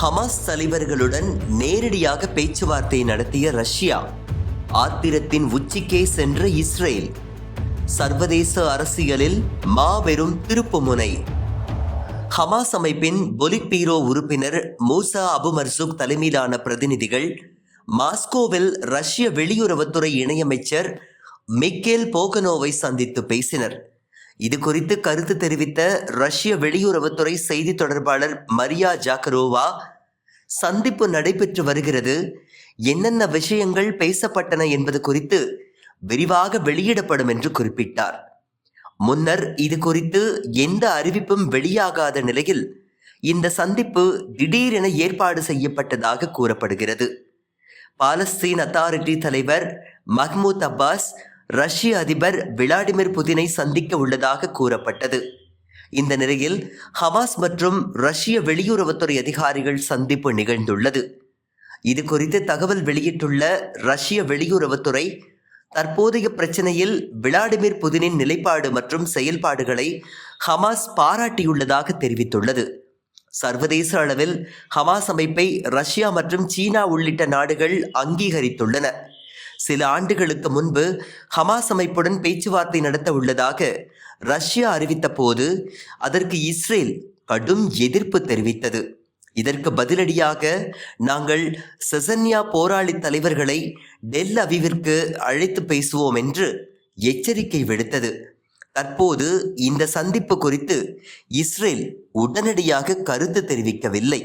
Hamas தலைவர்களுடன் நேரடியாக பேச்சுவார்த்தை நடத்திய ரஷ்யா ஆத்திரத்தின் உச்சிக்கே சென்ற இஸ்ரேல் சர்வதேச அரசியலில் மாபெரும் திருப்புமுனை. ஹமாஸ் அமைப்பின் பொலிட்பீரோ உறுப்பினர் மூசா அபு மர்சூக் தலைமையிலான பிரதிநிதிகள் மாஸ்கோவில் ரஷ்ய வெளியுறவுத்துறை இணையமைச்சர் மிக்கேல் போகனோவை சந்தித்து பேசினர். இது குறித்து கருத்து தெரிவித்த ரஷ்ய வெளியுறவுத்துறை செய்தி தொடர்பாளர் மரியா ஜாக்கரோவா சந்திப்பு நடைபெற்று வருகிறது. என்னென்ன விஷயங்கள் பேசப்பட்டன என்பது குறித்து விரிவாக வெளியிடப்படும் என்று குறிப்பிட்டார். முன்னர் இது குறித்து எந்த அறிவிப்பும் வெளியாகாத நிலையில் இந்த சந்திப்பு திடீரென ஏற்பாடு செய்யப்பட்டதாக கூறப்படுகிறது. பாலஸ்தீன் அத்தாரிட்டி தலைவர் மஹ்மூத் அப்பாஸ் ரஷ்ய அதிபர் விளாடிமிர் புதினை சந்திக்க உள்ளதாக கூறப்பட்டது. இந்த நிலையில் ஹமாஸ் மற்றும் ரஷ்ய வெளியுறவுத்துறை அதிகாரிகள் சந்திப்பு நிகழ்ந்துள்ளது. இது குறித்து தகவல் வெளியிட்டுள்ள ரஷ்ய வெளியுறவுத்துறை தற்போதைய பிரச்சனையில் விளாடிமிர் புதினின் நிலைப்பாடு மற்றும் செயல்பாடுகளை ஹமாஸ் பாராட்டியுள்ளதாக தெரிவித்துள்ளது. சர்வதேச அளவில் ஹமாஸ் அமைப்பை ரஷ்யா மற்றும் சீனா உள்ளிட்ட நாடுகள் அங்கீகரித்துள்ளன. சில ஆண்டுகளுக்கு முன்பு ஹமாஸ் அமைப்புடன் பேச்சுவார்த்தை நடத்த உள்ளதாக ரஷ்யா அறிவித்த போது அதற்கு இஸ்ரேல் கடும் எதிர்ப்பு தெரிவித்தது. இதற்கு பதிலடியாக நாங்கள் செசன்யா போராளி தலைவர்களை டெல் அவிவிற்கு அழைத்து பேசுவோம் என்று எச்சரிக்கை விடுத்தது. தற்போது இந்த சந்திப்பு குறித்து இஸ்ரேல் உடனடியாக கருத்து தெரிவிக்கவில்லை.